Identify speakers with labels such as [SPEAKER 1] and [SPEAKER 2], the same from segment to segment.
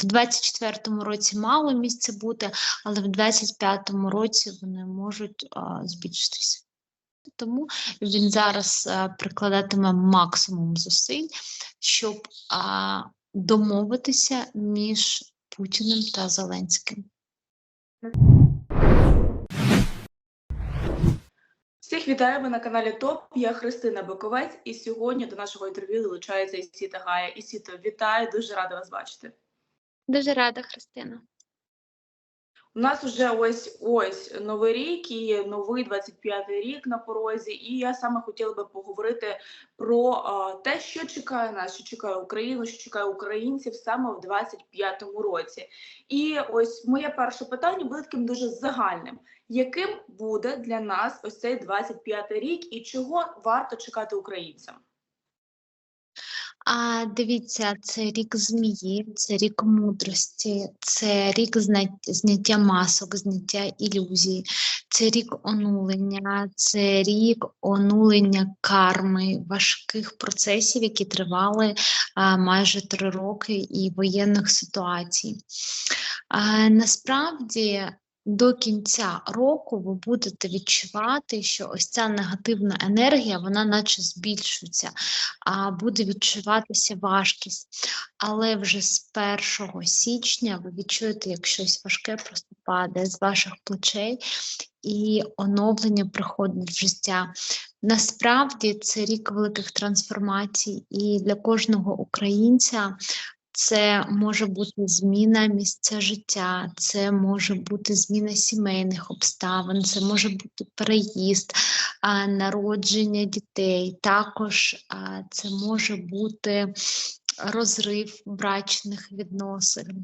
[SPEAKER 1] В 24-му році мало місця бути, але в 25-му році вони можуть а, збільшитися. Тому він зараз а, прикладатиме максимум зусиль, щоб а, домовитися між Путіним та Зеленським.
[SPEAKER 2] Всіх вітаю ви на каналі ТОП. Я Христина Боковець, і сьогодні до нашого інтерв'ю долучається Ісіта Гая. Ісіто, вітаю, дуже рада вас бачити.
[SPEAKER 1] Дуже рада, Христина.
[SPEAKER 2] У нас вже ось ось новий рік і новий 25-й рік на порозі. І я саме хотіла би поговорити про а, те, що чекає нас, що чекає Україну, що чекає українців саме в 25-му році. І ось моє перше питання буде таким дуже загальним: яким буде для нас ось цей 25-й рік, і чого варто чекати українцям?
[SPEAKER 1] А дивіться, це рік змії, це рік мудрості, це рік зняття масок, зняття ілюзій, це рік онулення, це рік онулення карми, важких процесів, які тривали а, майже три роки, і воєнних ситуацій. А, насправді. До кінця року ви будете відчувати, що ось ця негативна енергія, вона наче збільшується, а буде відчуватися важкість. Але вже з 1 січня ви відчуєте, як щось важке просто падає з ваших плечей, і оновлення приходить в життя. Насправді це рік великих трансформацій, і для кожного українця. Це може бути зміна місця життя, це може бути зміна сімейних обставин, це може бути переїзд, народження дітей. Також це може бути розрив брачних відносин.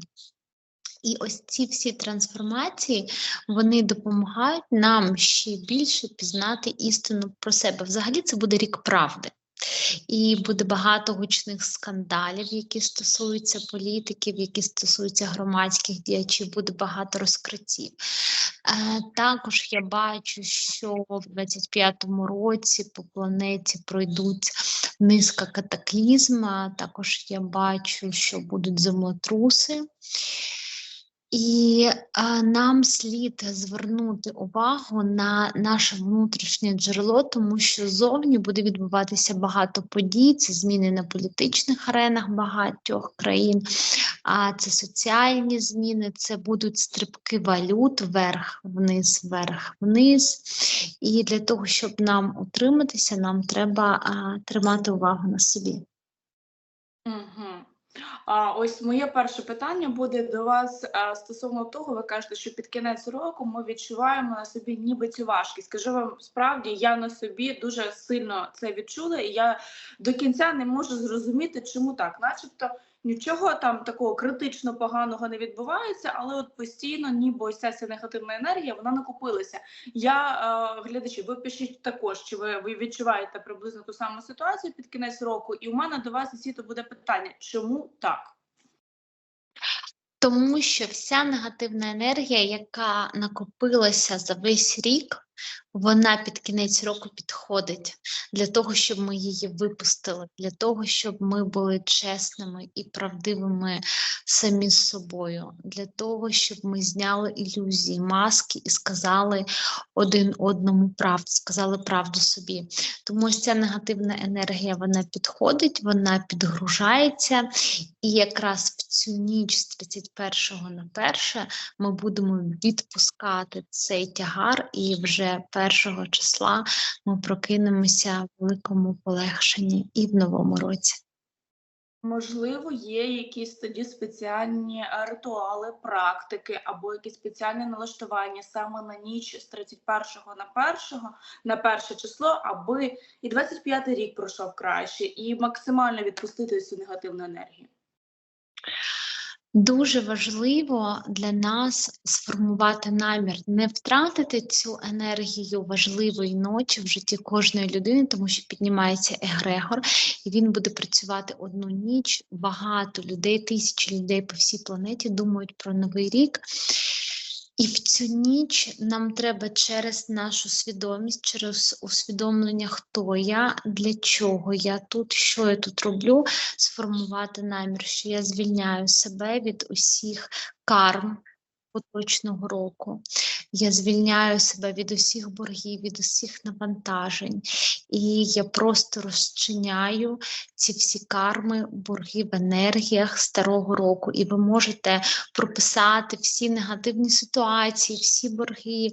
[SPEAKER 1] І ось ці всі трансформації вони допомагають нам ще більше пізнати істину про себе. Взагалі, це буде рік правди. І буде багато гучних скандалів, які стосуються політиків, які стосуються громадських діячів, буде багато розкриттів. Е, також я бачу, що в 25-му році по планеті пройдуть низка катаклізм. Також я бачу, що будуть землетруси. І а, нам слід звернути увагу на наше внутрішнє джерело, тому що зовні буде відбуватися багато подій, це зміни на політичних аренах багатьох країн, а це соціальні зміни, це будуть стрибки валют вверх, вниз, вверх, вниз. І для того, щоб нам утриматися, нам треба а, тримати увагу на собі.
[SPEAKER 2] Угу. Ось моє перше питання буде до вас стосовно того, ви кажете, що під кінець року ми відчуваємо на собі ніби цю важкість. Скажу вам справді, я на собі дуже сильно це відчула, і я до кінця не можу зрозуміти, чому так, начебто. Нічого там такого критично поганого не відбувається, але от постійно, ніби ось ця негативна енергія, вона накопилася. Я е, глядачі, ви пишіть також, чи ви, ви відчуваєте приблизно ту саму ситуацію під кінець року, і у мене до вас світу буде питання, чому так?
[SPEAKER 1] Тому що вся негативна енергія, яка накопилася за весь рік, вона під кінець року підходить для того, щоб ми її випустили, для того, щоб ми були чесними і правдивими самі з собою, для того, щоб ми зняли ілюзії, маски і сказали один одному правду, сказали правду собі. Тому ось ця негативна енергія вона підходить, вона підгружається, і якраз в цю ніч з 31 на 1 ми будемо відпускати цей тягар, і вже 1 числа ми прокинемося в великому полегшенні і в новому році.
[SPEAKER 2] Можливо, є якісь тоді спеціальні е, ритуали, практики або якісь спеціальні налаштування саме на ніч з 31 на 1, на перше число, аби і 25 рік пройшов краще, і максимально відпустити цю негативну енергію.
[SPEAKER 1] Дуже важливо для нас сформувати намір, не втратити цю енергію важливої ночі в житті кожної людини, тому що піднімається егрегор, і він буде працювати одну ніч. Багато людей, тисячі людей по всій планеті думають про новий рік. І в цю ніч нам треба через нашу свідомість, через усвідомлення, хто я, для чого я тут, що я тут роблю, сформувати намір, що я звільняю себе від усіх карм поточного року. Я звільняю себе від усіх боргів, від усіх навантажень, і я просто розчиняю ці всі карми, борги в енергіях старого року. І ви можете прописати всі негативні ситуації, всі борги,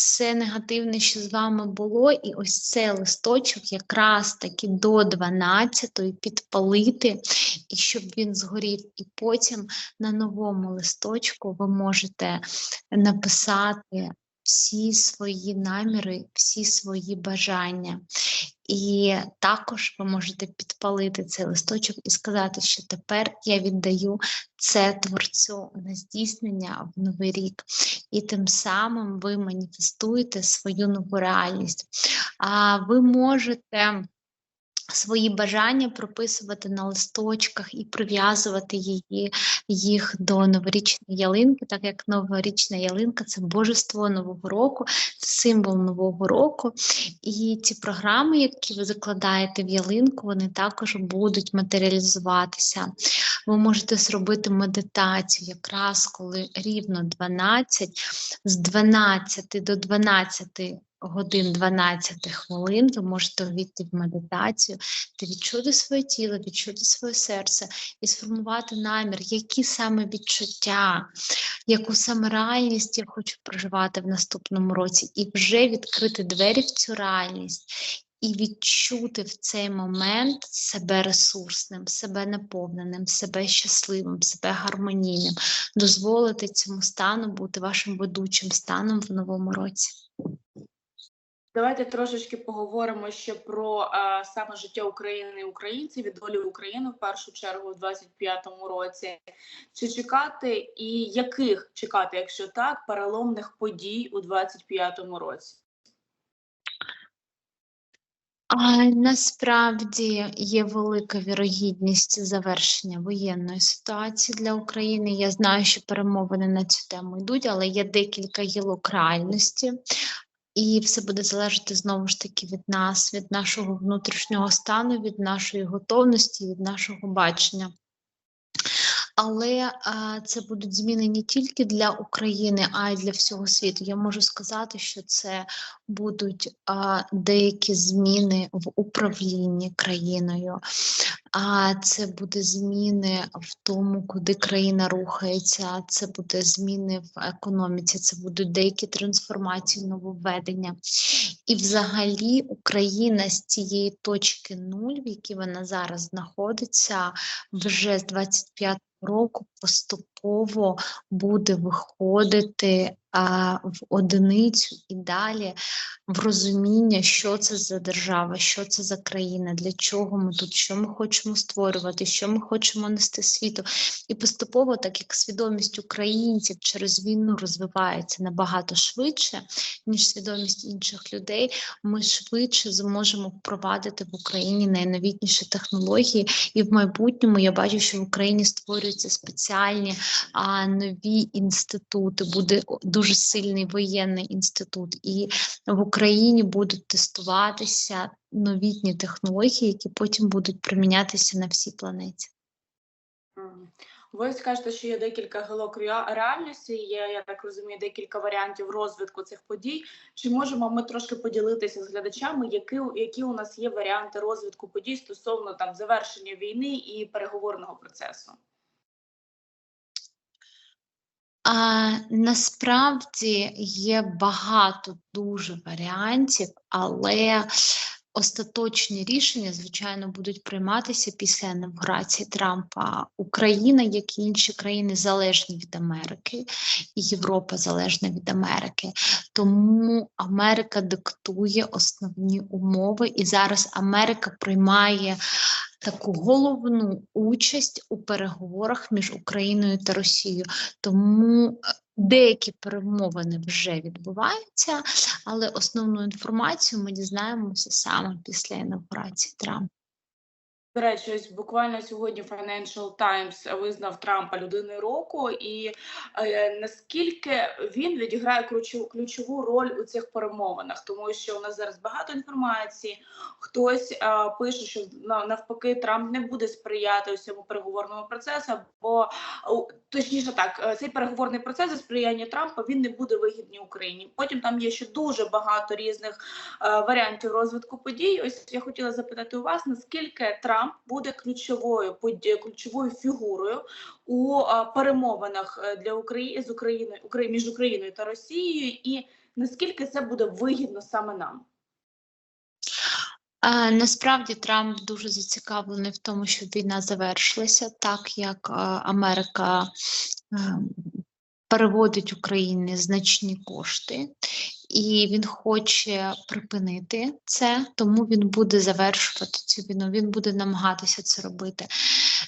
[SPEAKER 1] все негативне, що з вами було, і ось цей листочок якраз таки до 12-ї підпалити, і щоб він згорів. І потім на новому листочку ви можете написати всі свої наміри, всі свої бажання. І також ви можете підпалити цей листочок і сказати, що тепер я віддаю це творцю на здійснення в новий рік. І тим самим ви маніфестуєте свою нову реальність. А ви можете свої бажання прописувати на листочках і прив'язувати її, їх до новорічної ялинки, так як новорічна ялинка це божество нового року, символ нового року. І ці програми, які ви закладаєте в ялинку, вони також будуть матеріалізуватися. Ви можете зробити медитацію, якраз коли рівно 12, з 12 до 12 годин 12 хвилин ви можете увійти в медитацію та відчути своє тіло, відчути своє серце і сформувати намір, які саме відчуття, яку саме реальність я хочу проживати в наступному році, і вже відкрити двері в цю реальність. І відчути в цей момент себе ресурсним, себе наповненим, себе щасливим, себе гармонійним, дозволити цьому стану бути вашим ведучим станом в новому році.
[SPEAKER 2] Давайте трошечки поговоримо ще про е, саме життя України і українців від долі України в першу чергу в 25-му році. Чи чекати і яких чекати, якщо так, переломних подій у 25-му році?
[SPEAKER 1] А, насправді є велика вірогідність завершення воєнної ситуації для України. Я знаю, що перемовини на цю тему йдуть, але є декілька гілок реальності. І все буде залежати знову ж таки від нас, від нашого внутрішнього стану, від нашої готовності, від нашого бачення. Але а, це будуть зміни не тільки для України, а й для всього світу. Я можу сказати, що це будуть а, деякі зміни в управлінні країною, а це буде зміни в тому, куди країна рухається. Це буде зміни в економіці, це будуть деякі трансформації, нововведення. І, взагалі, Україна з цієї точки нуль, в якій вона зараз знаходиться, вже з 25 року поступово буде виходити а, в одиницю і далі в розуміння, що це за держава, що це за країна, для чого ми тут, що ми хочемо створювати, що ми хочемо нести світу. І поступово, так як свідомість українців через війну розвивається набагато швидше, ніж свідомість інших людей, ми швидше зможемо впровадити в Україні найновітніші технології. І в майбутньому я бачу, що в Україні створюються спеціальні а, нові інститути. Буде дуже сильний воєнний інститут, і в Україні будуть тестуватися новітні технології, які потім будуть примінятися на всій планеті.
[SPEAKER 2] Ви скажете, що є декілька гілок реальності, є, я так розумію, декілька варіантів розвитку цих подій. Чи можемо ми трошки поділитися з глядачами, які які у нас є варіанти розвитку подій стосовно там завершення війни і переговорного процесу?
[SPEAKER 1] А, Насправді є багато дуже варіантів, але остаточні рішення, звичайно, будуть прийматися після інавгурації Трампа. Україна, як і інші країни, залежні від Америки, і Європа залежна від Америки. Тому Америка диктує основні умови, і зараз Америка приймає таку головну участь у переговорах між Україною та Росією. Тому е, деякі перемовини вже відбуваються, але основну інформацію ми дізнаємося саме після інаугурації Трампа.
[SPEAKER 2] Речі, ось буквально сьогодні Financial Times визнав Трампа людиною року, і е, наскільки він відіграє ключову, ключову роль у цих перемовинах, тому що у нас зараз багато інформації. Хтось е, пише, що навпаки Трамп не буде сприяти усьому переговорному процесу, бо точніше так, е, цей переговорний процес за сприяння Трампа він не буде вигідний Україні. Потім там є ще дуже багато різних е, варіантів розвитку подій. Ось я хотіла запитати у вас, наскільки Трамп буде ключовою поді- ключовою фігурою у е, перемовинах е, для України з Україною Украї- між Україною та Росією, і наскільки це буде вигідно саме нам?
[SPEAKER 1] Е, Насправді Трамп дуже зацікавлений в тому, щоб війна завершилася, так як е, Америка е, переводить Україні значні кошти, і він хоче припинити це, тому він буде завершувати цю війну. Він буде намагатися це робити.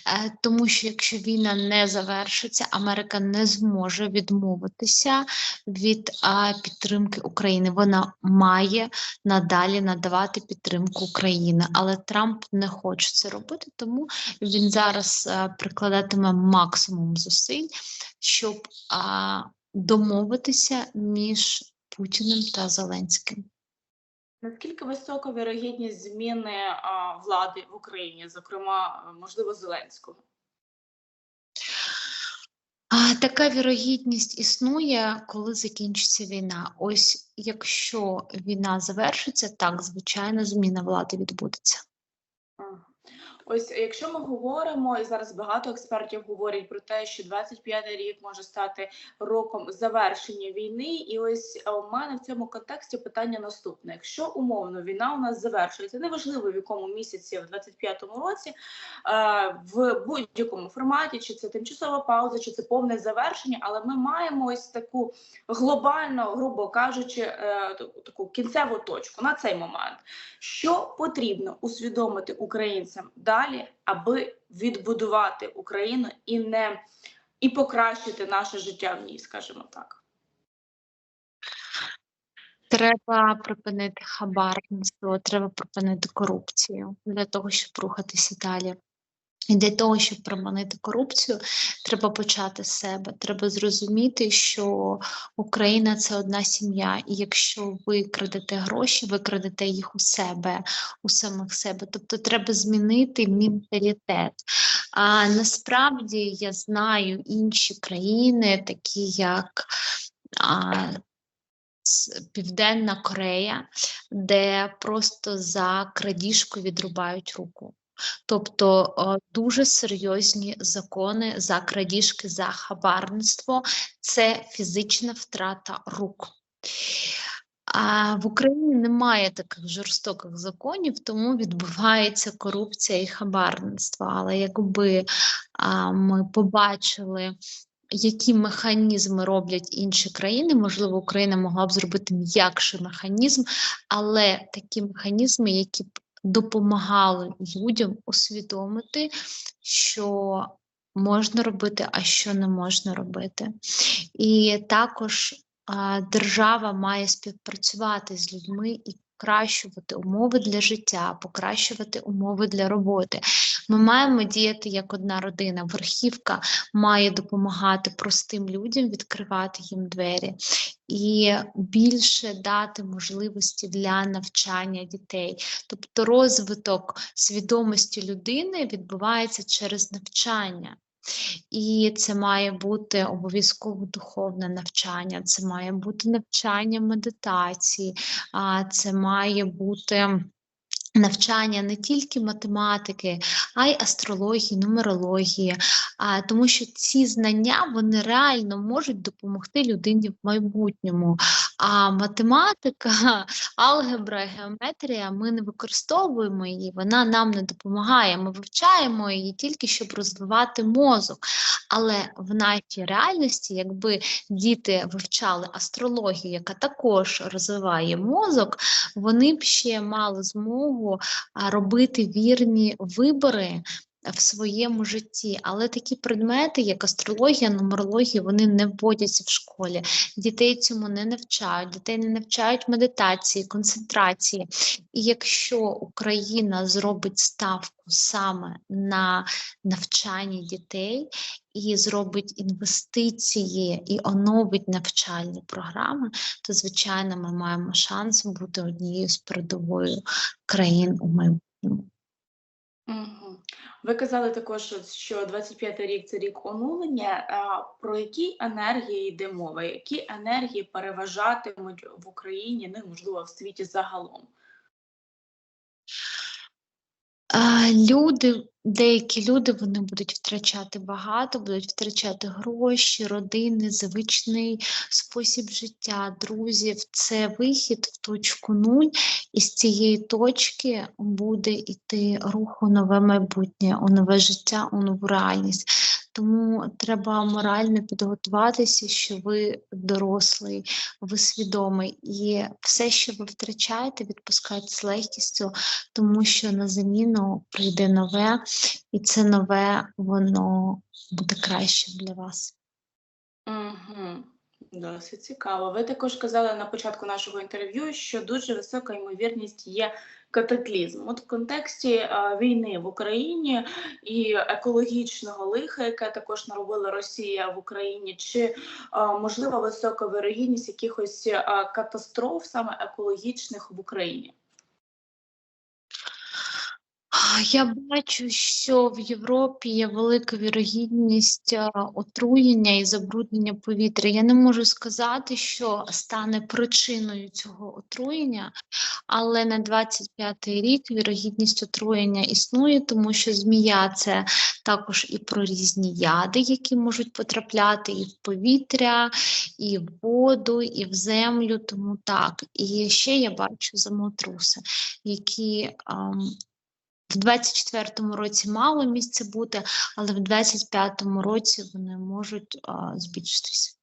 [SPEAKER 1] Е, Тому що якщо війна не завершиться, Америка не зможе відмовитися від підтримки України. Вона має надалі надавати підтримку України. Але Трамп не хоче це робити, тому він зараз е, прикладатиме максимум зусиль, щоб домовитися між Путіним та Зеленським.
[SPEAKER 2] Наскільки висока вірогідність зміни а, влади в Україні, зокрема, можливо, Зеленського?
[SPEAKER 1] А, така вірогідність існує, коли закінчиться війна. Ось якщо війна завершиться, так звичайно, зміна влади відбудеться.
[SPEAKER 2] Ага. Ось якщо ми говоримо, і зараз багато експертів говорять про те, що 25-й рік може стати роком завершення війни. І ось е, у мене в цьому контексті питання наступне: якщо умовно війна у нас завершується, неважливо в якому місяці, в 25-му році, е, в будь-якому форматі, чи це тимчасова пауза, чи це повне завершення, але ми маємо ось таку глобально, грубо кажучи, е, таку кінцеву точку на цей момент. Що потрібно усвідомити українцям далі, аби відбудувати Україну і не і покращити наше життя в ній, скажімо так.
[SPEAKER 1] Треба припинити хабарництво, треба припинити корупцію для того, щоб рухатися далі. І для того, щоб припинити корупцію, треба почати з себе. Треба зрозуміти, що Україна це одна сім'я, і якщо ви крадете гроші, ви крадете їх у себе, у самих себе. Тобто треба змінити менталітет. А насправді я знаю інші країни, такі як а, Південна Корея, де просто за крадіжку відрубають руку. Тобто е, дуже серйозні закони за крадіжки, за хабарництво це фізична втрата рук. А в Україні немає таких жорстоких законів, тому відбувається корупція і хабарництво. Але якби а, ми побачили, які механізми роблять інші країни, можливо, Україна могла б зробити м'якший механізм, але такі механізми, які б допомагали людям усвідомити, що можна робити, а що не можна робити. І також держава має співпрацювати з людьми і покращувати умови для життя, покращувати умови для роботи. Ми маємо діяти як одна родина. Верхівка має допомагати простим людям відкривати їм двері і більше дати можливості для навчання дітей. Тобто розвиток свідомості людини відбувається через навчання. І це має бути обов'язково духовне навчання, це має бути навчання медитації, це має бути навчання не тільки математики, а й астрології, нумерології, а, тому що ці знання вони реально можуть допомогти людині в майбутньому. А математика, алгебра, геометрія, ми не використовуємо її, вона нам не допомагає. Ми вивчаємо її тільки щоб розвивати мозок. Але в нашій реальності, якби діти вивчали астрологію, яка також розвиває мозок, вони б ще мали змогу робити вірні вибори в своєму житті. Але такі предмети, як астрологія, нумерологія, вони не вводяться в школі. Дітей цьому не навчають, дітей не навчають медитації, концентрації. І якщо Україна зробить ставку саме на навчання дітей і зробить інвестиції і оновить навчальні програми, то звичайно ми маємо шанс бути однією з передовою країн у майбутньому.
[SPEAKER 2] Ви казали також, що 25-й рік це рік онулення. Про які енергії йде мова? Які енергії переважатимуть в Україні, ну можливо в світі загалом?
[SPEAKER 1] Люди, деякі люди вони будуть втрачати багато, будуть втрачати гроші, родини, звичний спосіб життя, друзів. Це вихід в точку нуль, і з цієї точки буде йти рух у нове майбутнє, у нове життя, у нову реальність. Тому треба морально підготуватися, що ви дорослий, ви свідомий, і все, що ви втрачаєте, відпускайте з легкістю, тому що на заміну прийде нове, і це нове воно буде краще для вас.
[SPEAKER 2] Угу. Досить цікаво. Ви також казали на початку нашого інтерв'ю, що дуже висока ймовірність є катаклізм. От в контексті е, війни в Україні і екологічного лиха, яке також наробила Росія в Україні, чи е, можлива висока вирогідність якихось е, катастроф саме екологічних в Україні?
[SPEAKER 1] Я бачу, що в Європі є велика вірогідність отруєння і забруднення повітря. Я не можу сказати, що стане причиною цього отруєння, але на 25-й рік вірогідність отруєння існує, тому що змія це також і про різні яди, які можуть потрапляти і в повітря, і в воду, і в землю. Тому так. І ще я бачу землетруси, які. ам, в 24-му році мало місця бути, але в 25-му році вони можуть а, збільшитися.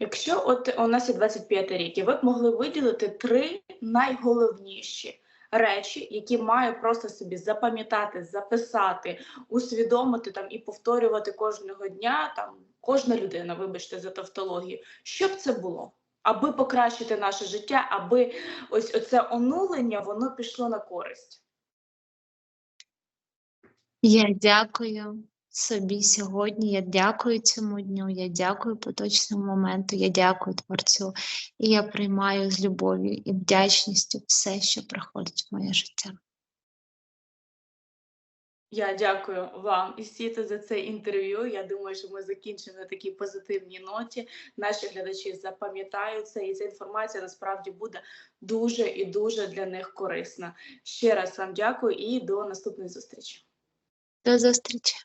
[SPEAKER 2] Якщо от у нас є 25 рік, і ви б могли виділити три найголовніші речі, які має просто собі запам'ятати, записати, усвідомити там і повторювати кожного дня, там кожна людина, вибачте за тавтологію, що б це було? Аби покращити наше життя, аби ось оце онулення воно пішло на користь.
[SPEAKER 1] Я дякую собі сьогодні. Я дякую цьому дню. Я дякую поточному моменту. Я дякую творцю. І я приймаю з любов'ю і вдячністю все, що приходить в моє життя.
[SPEAKER 2] Я дякую вам і Сіта за це інтерв'ю. Я думаю, що ми закінчимо на такій позитивній ноті. Наші глядачі запам'ятають це, і ця інформація насправді буде дуже і дуже для них корисна. Ще раз вам дякую і до наступної зустрічі.
[SPEAKER 1] До зустрічі!